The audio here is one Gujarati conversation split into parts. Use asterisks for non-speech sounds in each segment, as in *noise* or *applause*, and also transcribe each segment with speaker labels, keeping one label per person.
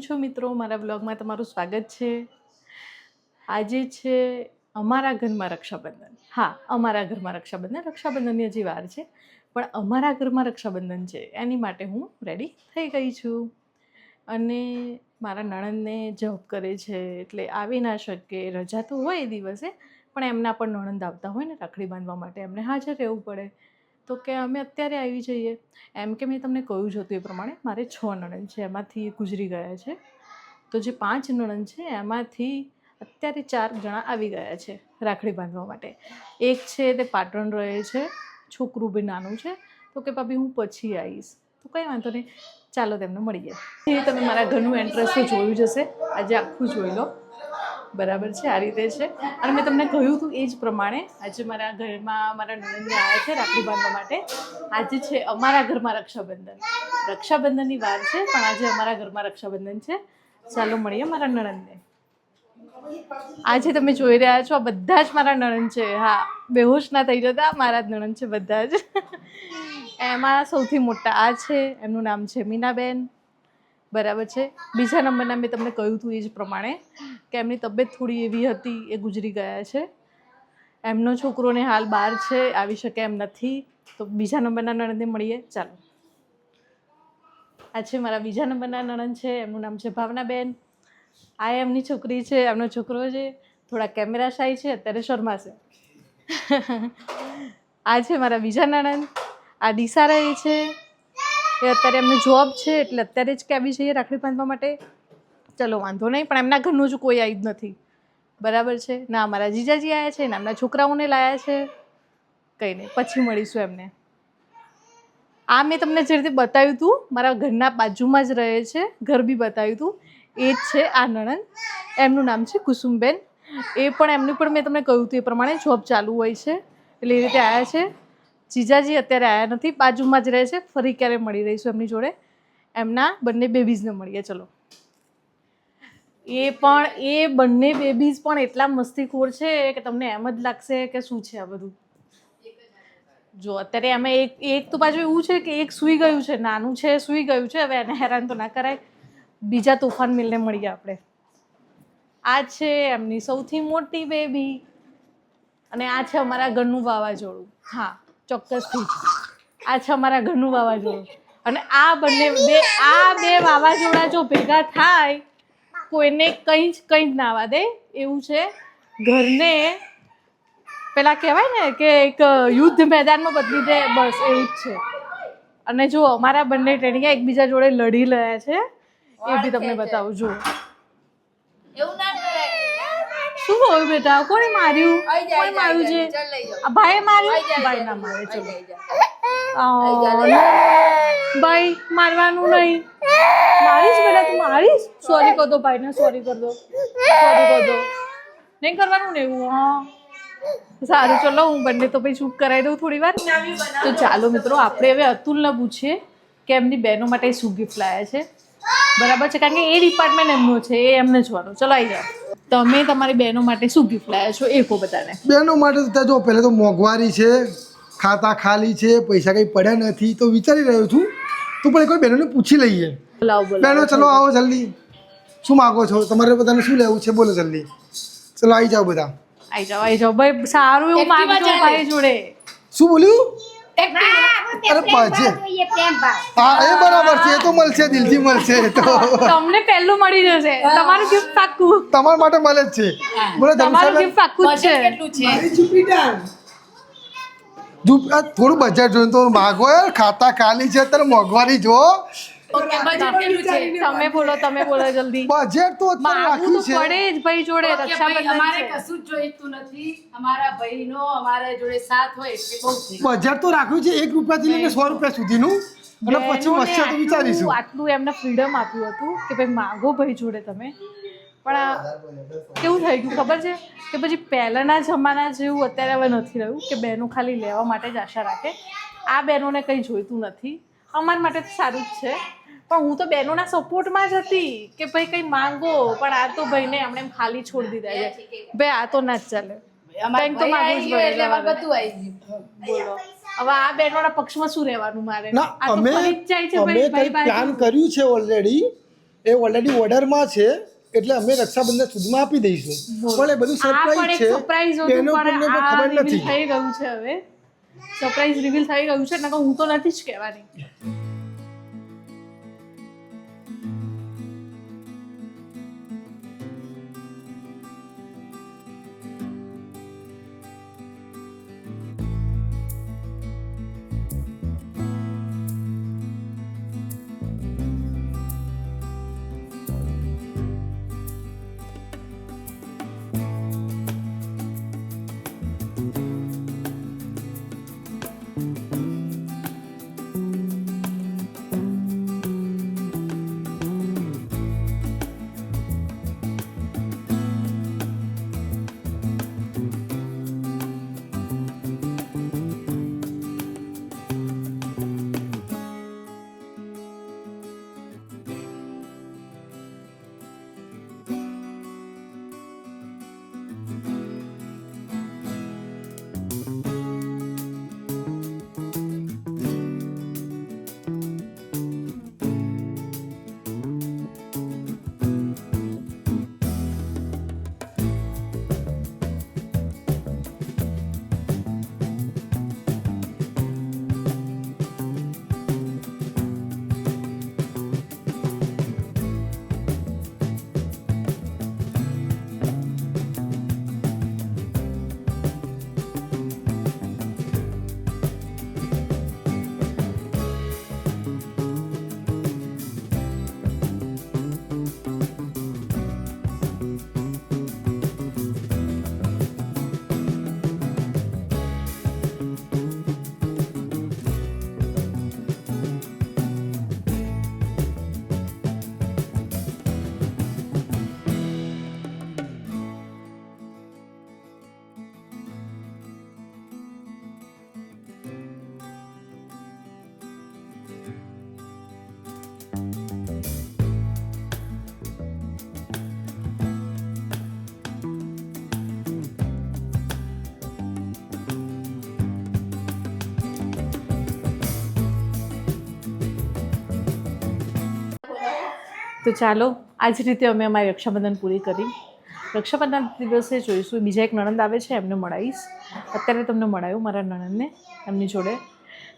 Speaker 1: છો મિત્રો? મારા બ્લોગમાં તમારું સ્વાગત છે. આજે છે અમારા ઘરમાં રક્ષાબંધન. હા, અમારા ઘરમાં રક્ષાબંધન. રક્ષાબંધનની હજી વાર છે, પણ અમારા ઘરમાં રક્ષાબંધન છે. એની માટે હું રેડી થઈ ગઈ છું. અને મારા નણંદને જોબ કરે છે, એટલે આવી ના શકે. રજા તો હોય એ દિવસે, પણ એમના પણ નણંદ આવતા હોય ને રાખડી બાંધવા માટે, એમને હાજર રહેવું પડે. તો કે અમે અત્યારે આવી જઈએ. એમ કે મેં તમને કહ્યું જ હતું એ પ્રમાણે, મારે છ નણંદ છે, એમાંથી ગુજરી ગયા છે. તો જે પાંચ નણંદ છે, એમાંથી અત્યારે ચાર જણા આવી ગયા છે રાખડી બાંધવા માટે. એક છે તે પાટણ રહે છે, છોકરું બી નાનું છે. તો કે, ભાભી, હું પછી આવીશ. તો કંઈ વાંધો નહીં. ચાલો તેમને મળીએ. એ તમે મારા ઘરનું એન્ટ્રન્સ જોયું જ હશે. આજે આખું જોઈ લો. બરાબર છે, આ રીતે છે. અને મેં તમને કહ્યું હતું એ જ પ્રમાણે, આજે મારા ઘરમાં મારા નણંદને આવ્યા છે રાખડી બાંધવા માટે. આજે છે અમારા ઘરમાં રક્ષાબંધન. રક્ષાબંધનની વાર છે, પણ આજે અમારા ઘરમાં રક્ષાબંધન છે. ચાલો મળીએ મારા નણંદને. આજે તમે જોઈ રહ્યા છો, આ બધા જ મારા નણંદ છે. હા, બેહોશ ના થઈ જતા, મારા જ નણંદ છે બધા જ. એમાં સૌથી મોટા આ છે, એમનું નામ છે મીનાબેન બરાબર છે. બીજા નંબરના મેં તમને કહ્યું હતું એ જ પ્રમાણે. કે એમની તબિયત થોડી એવી હતી, એ ગુજરી ગયા છે. એમનો છોકરોને હાલ બહાર છે, આવી શકે એમ નથી. તો બીજા નંબરના નણંદને મળીએ. ચાલો. આ છે મારા બીજા નંબરના નણંદ છે, એમનું નામ છે ભાવનાબેન. આ એમની છોકરી છે, એમનો છોકરો છે. થોડા કેમેરા શાય છે, અત્યારે શર્માશે. આ છે મારા બીજા નણંદ. આ દિશા રહે છે. એ અત્યારે એમને જોબ છે, એટલે અત્યારે જ કે આવી જઈએ રાખડી બાંધવા માટે ચલો, વાંધો નહીં, પણ એમના ઘરનું જ કોઈ આવી જ નથી. બરાબર છે? ના, અમારા જીજાજી આવ્યા છે ના એમના છોકરાઓને લાયા છે. કંઈ નહીં, પછી મળીશું એમને. આ મેં તમને જે રીતે બતાવ્યું હતું, મારા ઘરના બાજુમાં જ રહે છે, ઘર બી બતાવ્યું હતું, એ જ છે આ નણંદ. એમનું નામ છે કુસુમબેન. એ પણ એમનું પણ મેં તમને કહ્યું હતું એ પ્રમાણે જોબ ચાલુ હોય છે. એટલે એ રીતે આવ્યા છે. જીજાજી અત્યારે આવ્યા નથી, બાજુમાં જ રહે છે, ફરી ક્યારે મળી રહીશું એમની જોડે. એમના બંને બેબીઝને મળીએ, ચલો. એ પણ, એ બંને બેબીઝ પણ એટલા મસ્તીખોર છે કે તમને એમ જ લાગશે કે શું છે આ બધું. જો, અત્યારે અમે એક એક તો પાછું એવું છે કે એક સૂઈ ગયું છે, નાનું છે, સૂઈ ગયું છે, હવે એને હેરાન તો ના કરાય. બીજા તોફાન મિલને મળીએ આપણે. આ છે એમની સૌથી મોટી બેબી અને આ છે અમારા ઘરનું વાવાઝોડું. હા, ચોક્કસથી. આ છે અમારા ઘરનું વાવાઝોડું. અને આ બંને બે, આ બે વાવાઝોડા જો ભેગા થાય કોઈને કંઈ જ કંઈ જ ના આવવા દે એવું છે. ઘરને પેલા કહેવાય ને કે એક યુદ્ધ મેદાનમાં બદલી દે બસ એવું જ છે. અને જો અમારા બંને ટેણીયા એકબીજા જોડે લડી રહ્યા છે. એ બી તમને બતાવું જો શું હોય બેટા? કોણે માર્યું? કોણે માર્યું છે? ભાઈએ માર્યું? ભાઈ ના મારે ચલો. આ, ભાઈ, મારવાનું નહીં. મારીશ બેટા તું મારીશ સોરી કર દો ભાઈને સોરી કર. દો સોરી કર. દો નહીં કરવાનું ને એવું, હા. સારું, ચલો, હું બંને તો પછી ચૂપ કરાવી દઉં થોડી વાર. તો ચાલો, મિત્રો, આપણે હવે અતુલને પૂછીએ કે એમની બહેનો માટે શું ગિફ્ટ લાયા છે. બરાબર છે, કારણ કે એ ડિપાર્ટમેન્ટ એમનો છે, એ એમને જોવાનું. ચલો આવી જાઓ. તમે તમારી બહેનો માટે શું ગિફ્ટ લાયા છો, એ કહો બધાને.
Speaker 2: બહેનો માટે જો, પહેલાં તો મોંઘવારી છે, ખાતા ખાલી છે, પૈસા કંઈ પડ્યા નથી, તો વિચારી રહ્યો છું તો પણ એકવાર બહેનોને પૂછી લઈએ. બહેનો ચલો આવો જલ્દી. શું માગો છો? તમારે બધાને શું લેવું છે? બોલો જલ્દી. ચલો આવી જાઓ બધા.
Speaker 1: આવી જાઓ આવી જાઓ. ભાઈ સારું એવું માંગજો ભાઈ જોડે.
Speaker 2: શું બોલ્યું? અરે પાછે. હા એ બરાબર છે એ તો મળશે દિલથી મળશે તો.
Speaker 1: તમને પહેલું મળી જશે. તમારું ગિફ્ટ પાક્કું.
Speaker 2: તમારા માટે મળે જ છે. બોલો
Speaker 1: તમારું ગિફ્ટ પાક્કું છે.
Speaker 3: કેટલું છે?
Speaker 2: થોડું બજાર જોઈને તો માગો યાર ખાતા ખાલી છે અત્યારે મોંઘવારી જો.
Speaker 1: તમે બોલો તમે બોલો જલ્દી.
Speaker 2: બજેટ તો અત્યારે
Speaker 1: માગવું તો
Speaker 2: રાખ્યું છે.
Speaker 1: પડે જ ભાઈ જોડે રક્ષાબંધન
Speaker 3: અમારે કશું જ જોઈતું નથી. અમારા ભાઈનો અમારા જોડે સાથ હોય એટલે બહુ
Speaker 2: બજેટ તો રાખ્યું છે એક રૂપિયાથી લઈને સો રૂપિયા સુધીનું. અને પછી વચ્ચે તો
Speaker 1: આટલું-
Speaker 2: વિચારીશું.
Speaker 1: આટલું એમને ફ્રીડમ આપ્યું હતું કે ભાઈ માગો ભાઈ જોડે તમે. પણ આ કેવું થઈ ગયું? ખબર છે? કે પછી પહેલાંના જમાના જેવું અત્યારે હવે નથી રહ્યું કે બહેનો ખાલી લેવા માટે જ આશા રાખે. આ બહેનોને કંઈ જોઈતું નથી. અમારા માટે તો સારું જ છે. પણ હું તો બહેનોના સપોર્ટમાં જ હતી કે ભાઈ કંઈ માંગો પણ આ તો ભાઈને એમણે એમ ખાલી છોડી દીધા છે. ભાઈ આ તો ના જ ચાલે. કંઈક તો માગવું જ
Speaker 3: આવી ગયો
Speaker 1: પડે
Speaker 3: એટલે બધું આવી ગયું.
Speaker 1: બોલો. હવે આ બહેનોના પક્ષમાં શું રહેવાનું મારે?
Speaker 2: અમે પ્લાન કર્યું છે ઓલરેડી એ ઓલરેડી ઓર્ડરમાં છે. એટલે અમે રક્ષાબંધન સુધીમાં આપી દઈશું. પણ એ બધું સરપ્રાઈઝ છે. એનો
Speaker 1: પણ
Speaker 2: ખબર નથી.
Speaker 1: થઈ ગયું છે હવે. સરપ્રાઈઝ રિવીલ થઈ ગયું છે નકર હું તો નથી જ કહેવાની. તો ચાલો આ જ રીતે અમે અમારી રક્ષાબંધન પૂરી કરી. રક્ષાબંધન દિવસે જોઈશું. બીજા એક નણંદ આવે છે, એમને મળાવીશ. અત્યારે તમને મળાયું મારા નણંદને, એમની જોડે.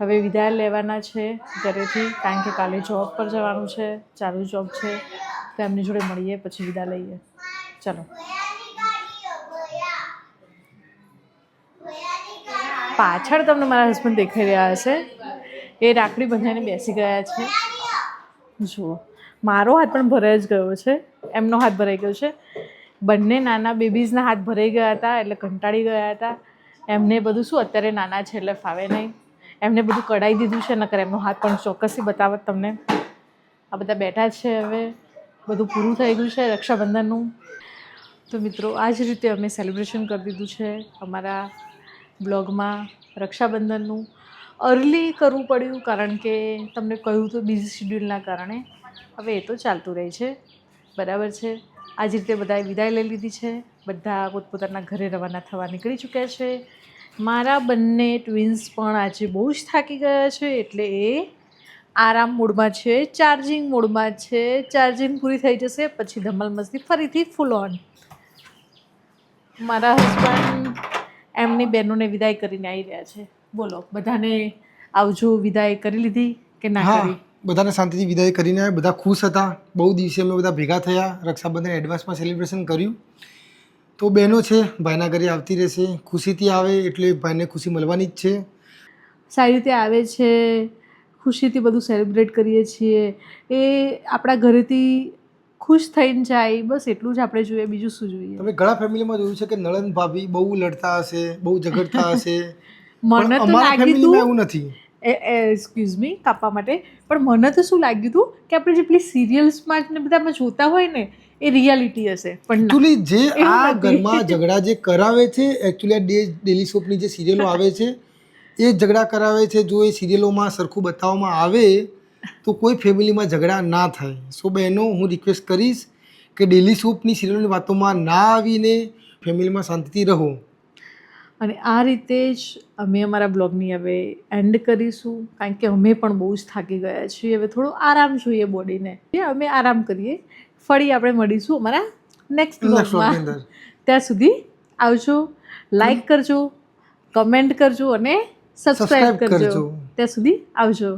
Speaker 1: હવે વિદાય લેવાના છે ઘરેથી, કારણ કે કાલે જોબ પર જવાનું છે, ચાલુ જોબ છે, તો એમની જોડે મળીએ, પછી વિદાય લઈએ. ચાલો. પાછળ તમને મારા હસબન્ડ દેખાઈ રહ્યા હશે. એ રાખડી બંધાઈને બેસી ગયા છે. જુઓ. મારો હાથ પણ ભરાઈ જ ગયો છે. એમનો હાથ ભરાઈ ગયો છે. બંને નાના બેબીઝના હાથ ભરાઈ ગયા હતા એટલે કંટાળી ગયા હતા. એમને બધું શું, અત્યારે નાના છે એટલે ફાવે નહીં. એમને બધું કઢાઈ દીધું છે, નકર એમનો હાથ પણ ચોક્કસથી બતાવત તમને. આ બધા બેઠા છે હવે. બધું પૂરું થઈ ગયું છે રક્ષાબંધનનું. તો મિત્રો, આ જ રીતે અમે સેલિબ્રેશન કરી દીધું છે અમારા બ્લોગમાં રક્ષાબંધનનું. અર્લી કરવું પડ્યું કારણ કે તમને કહ્યું તો બિઝી શિડ્યુલના કારણે. હવે એ તો ચાલતું રહે છે. બરાબર છે? આ જ રીતે બધાએ વિદાય લઈ લીધી છે. બધા પોતપોતાના ઘરે રવાના થવા નીકળી ચૂક્યા છે. મારા બંને ટ્વિન્સ પણ આજે બહુ જ થાકી ગયા છે એટલે એ આરામ મોડમાં છે ચાર્જિંગ મોડમાં છે ચાર્જિંગ પૂરી થઈ જશે પછી ધમાલ મસ્તી ફરીથી ફૂલ ઓન મારા હસબન્ડ એમની બહેનોને વિદાય કરીને આવી રહ્યા છે. બોલો બધાને આવજો વિદાય કરી લીધી કે ના કરી?
Speaker 2: બધાને શાંતિથી વિદાય કરીને. બધા ખુશ હતા. બહુ દિવસે અમે બધા ભેગા થયા. રક્ષાબંધન એડવાન્સમાં સેલિબ્રેશન કર્યું. તો બહેનો છે ભાઈના ઘરે આવતી રહેશે. ખુશીથી આવે એટલે ભાઈને ખુશી મળવાની જ છે.
Speaker 1: સારી રીતે આવે છે. ખુશીથી બધું સેલિબ્રેટ કરીએ છીએ. એ આપણા ઘરેથી ખુશ થઈને જાય. બસ એટલું જ આપણે જોઈએ. બીજું શું જોઈએ?
Speaker 2: તમે ઘણા ફેમિલીમાં જોયું છે કે નળન ભાભી બહુ લડતા હશે બહુ ઝઘડતા હશે. *laughs*
Speaker 1: મને તો લાગ્યું
Speaker 2: એવું નથી.
Speaker 1: એક્સક્યુઝ મી કાપવા માટે. પણ મને તો શું લાગ્યું હતું કે આપણે જે પેલી સિરિયલ્સમાં ને બધામાં જોતા હોય ને એ રિયાલિટી હશે. પણ.
Speaker 2: એકચ્યુઅલી જે આ ઘરમાં ઝઘડા જે કરાવે છે એકચ્યુઅલી આ ડે ડેલી સોપની જે સિરિયલો આવે છે એ જ ઝઘડા કરાવે છે. જો એ સિરિયલોમાં સરખું બતાવવામાં આવે તો કોઈ ફેમિલીમાં ઝઘડા ના થાય. સો બહેનો હું રિક્વેસ્ટ કરીશ કે ડેલી સોપની સિરિયલની વાતોમાં ના આવીને ફેમિલીમાં શાંતિથી રહો.
Speaker 1: અને આ રીતે જ અમે અમારા બ્લોગની હવે એન્ડ કરીશું કારણ કે અમે પણ બહુ જ થાકી ગયા છીએ. હવે થોડો આરામ જોઈએ બોડીને. અમે આરામ કરીએ. ફરી આપણે મળીશું અમારા નેક્સ્ટ બ્લોગમાં ત્યાં સુધી આવજો લાઈક કરજો કમેન્ટ કરજો અને સબસ્ક્રાઈબ
Speaker 2: કરજો.
Speaker 1: ત્યાં સુધી આવજો.